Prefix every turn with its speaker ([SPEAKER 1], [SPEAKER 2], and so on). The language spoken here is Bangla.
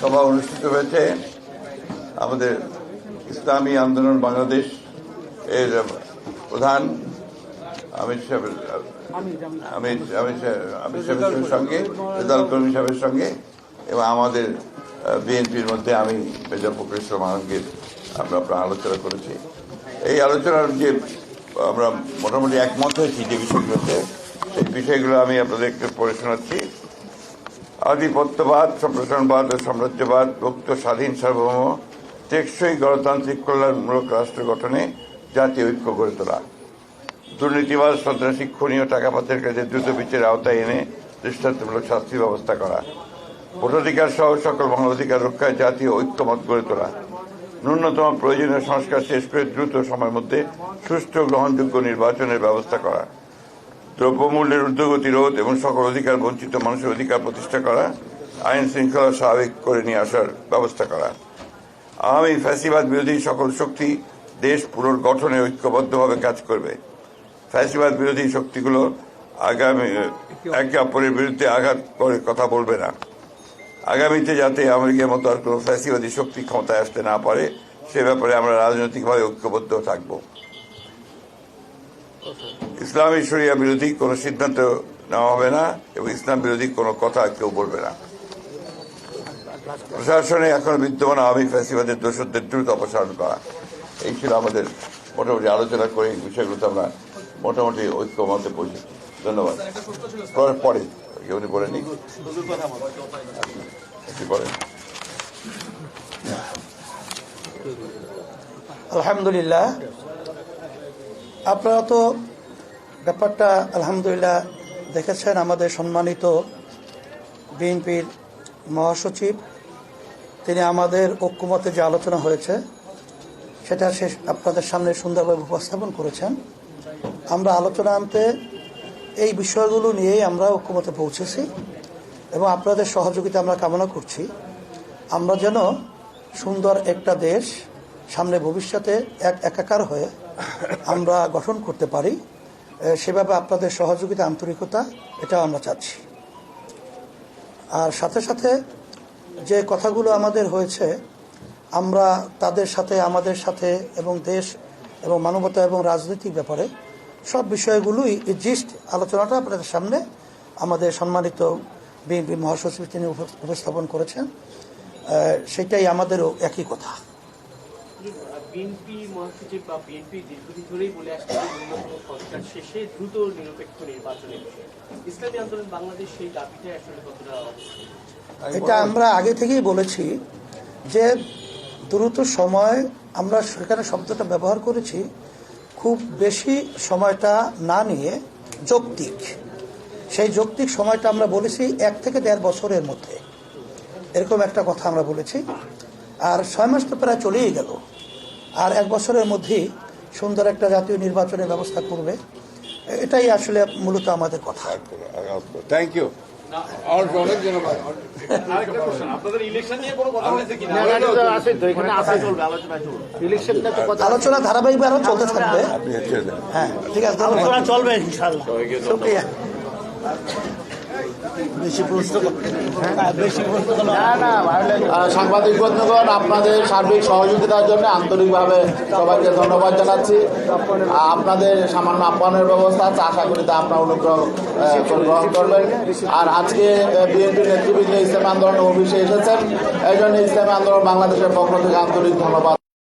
[SPEAKER 1] সভা অনুষ্ঠিত হয়েছে। আমাদের ইসলামী আন্দোলন বাংলাদেশ এর প্রধান আমির সাহেবের আমির আমির সাহেব- আমির সাহেবের সঙ্গে রেজাল কর্মী। সাহেবের সঙ্গে এবং আমাদের বিএনপির মধ্যে আমি মেজর ফখরুল ইসলাম আলমগীর আমরা আপনার আলোচনা করেছি। এই আলোচনার যে আমরা মোটামুটি একমত হয়েছি যে বিষয়গুলোতে সেই বিষয়গুলো আমি আপনাদেরকে পড়ে শোনাচ্ছি। আধিপত্যবাদ, সম্প্রসারণবাদ ও সাম্রাজ্যবাদ, মুক্ত, স্বাধীন, সার্বভৌম, টেকসই গণতান্ত্রিক কল্যাণমূলক রাষ্ট্র গঠনে জাতীয় ঐক্য গড়ে তোলা। দুর্নীতিবাদ সন্ত্রাসী, খুনি ও টাকা পাচারের কাজে দ্রুত বিচারের আওতায় এনে দৃষ্টান্তমূলক শাস্তির ব্যবস্থা করা। ভোটাধিকার সহ সকল মানবাধিকার রক্ষায় জাতীয় ঐক্যমত গড়ে তোলা। ন্যূনতম প্রয়োজনীয় সংস্কার শেষ করে দ্রুত সময়ের মধ্যে সুষ্ঠু, গ্রহণযোগ্য নির্বাচনের ব্যবস্থা করা। দ্রব্যমূল্যের ঊর্ধ্বগতি রোধ এবং সকল অধিকার, বঞ্চিত মানুষের অধিকার প্রতিষ্ঠা করা, আইন শৃঙ্খলা স্বাভাবিক করে নিয়ে আসার ব্যবস্থা করা। আওয়ামী ফ্যাসিবাদ বিরোধী সকল শক্তি দেশ পুনর্গঠনে ঐক্যবদ্ধভাবে কাজ করবে। ফ্যাসিবাদ বিরোধী শক্তিগুলো আগামী, একে অপরের বিরুদ্ধে আঘাত করে কথা বলবে না। আগামীতে যাতে আমেরিকার মতো আর কোনো ফ্যাসিবাদী শক্তি ক্ষমতায় আসতে না পারে, সে ব্যাপারে আমরা রাজনৈতিকভাবে ঐক্যবদ্ধ থাকব। ইসলামী শরিয়া বিরোধী কোনো সিদ্ধান্ত নেওয়া হবে না এবং ইসলাম বিরোধী কোনো কথা কেউ বলবে না। প্রশাসনে এখন বিদ্যমান আওয়ামী ফ্যাসিবাদের দোষদের দ্রুত অপসারণ করা। এই ছিল আমাদের মোটামুটি আলোচনা করে এই বিষয়গুলোতে আমরা মোটামুটি ঐক্যমতে পৌঁছেছি ধন্যবাদ। পরে- উনি বলেনি কি বলেন।
[SPEAKER 2] আলহামদুলিল্লাহ। আপনারা তো ব্যাপারটা, আলহামদুলিল্লাহ, দেখেছেন আমাদের সম্মানিত বিএনপির মহাসচিব। তিনি আমাদের ঐক্যমতে যে আলোচনা হয়েছে, সেটা শেষ আপনাদের সামনে সুন্দরভাবে উপস্থাপন করেছেন। আমরা আলোচনা আনতে এই বিষয়গুলো নিয়েই আমরা ঐক্যমতে পৌঁছেছি এবং আপনাদের সহযোগিতা আমরা কামনা করছি। আমরা যেন সুন্দর একটা দেশ সামনে ভবিষ্যতে এক একাকার হয়ে আমরা গঠন করতে পারি। সেভাবে আপনাদের সহযোগিতা, আন্তরিকতা এটা আমরা চাচ্ছি। আর সাথে সাথে যে কথাগুলো আমাদের হয়েছে, আমরা তাদের সাথে, আমাদের সাথে এবং দেশ এবং মানবতা এবং রাজনৈতিক ব্যাপারে সব বিষয়গুলোই জিস্ট আলোচনাটা আপনাদের সামনে আমাদের সম্মানিত বিএনপি মহাসচিব তিনি উপ- উপস্থাপন করেছেন। সেটাই আমাদেরও একই কথা।
[SPEAKER 3] বিএনপি মহাসচিব বা বিএনপি দীর্ঘদিন ধরেই বলে আসছে যে ন্যূনতম সংস্কার শেষে দ্রুত নিরপেক্ষ নির্বাচনের ইসলামী আন্দোলন বাংলাদেশ সেই আসলে কতটা
[SPEAKER 2] এটা আমরা আগে থেকেই বলেছি যে দ্রুত সময় আমরা সেখানে শব্দটা ব্যবহার করেছি খুব বেশি সময়টা না নিয়ে যৌক্তিক। সেই যৌক্তিক সময়টা আমরা বলেছি এক থেকে দেড় বছরের মধ্যে। এরকম একটা কথা আমরা বলেছি। আর ছয় মাস তো প্রায় চলেই গেল। আর এক বছরের মধ্যেই সুন্দর একটা জাতীয় নির্বাচনের ব্যবস্থা করবে। এটাই আসলে মূলত আমাদের কথা।
[SPEAKER 1] থ্যাংক ইউ
[SPEAKER 3] আপনাদের ইলেকশন নিয়ে কোনো কথা হয়েছে কিনা?
[SPEAKER 2] আলোচনা ধারাবাহিকভাবে আরও চলতে থাকবে। হ্যাঁ ঠিক আছে আলোচনা চলবে ইনশাল্লাহ শুক্রিয়া। বেশি প্রশ্ন হ্যাঁ,
[SPEAKER 4] সাংবাদিক বন্ধুগণ আপনাদের সার্বিক সহযোগিতার জন্য আন্তরিকভাবে সবাইকে ধন্যবাদ জানাচ্ছি। আপনাদের সামান্য আহ্বানের ব্যবস্থা আছে আশা করি তা আপনার অনুগ্রহ গ্রহণ করবেন। আর আজকে বিএনপি নেতৃবৃন্দ ইসলামী আন্দোলন অফিসে এসেছেন। এই জন্য ইসলামী আন্দোলন বাংলাদেশের পক্ষ থেকে আন্তরিক ধন্যবাদ।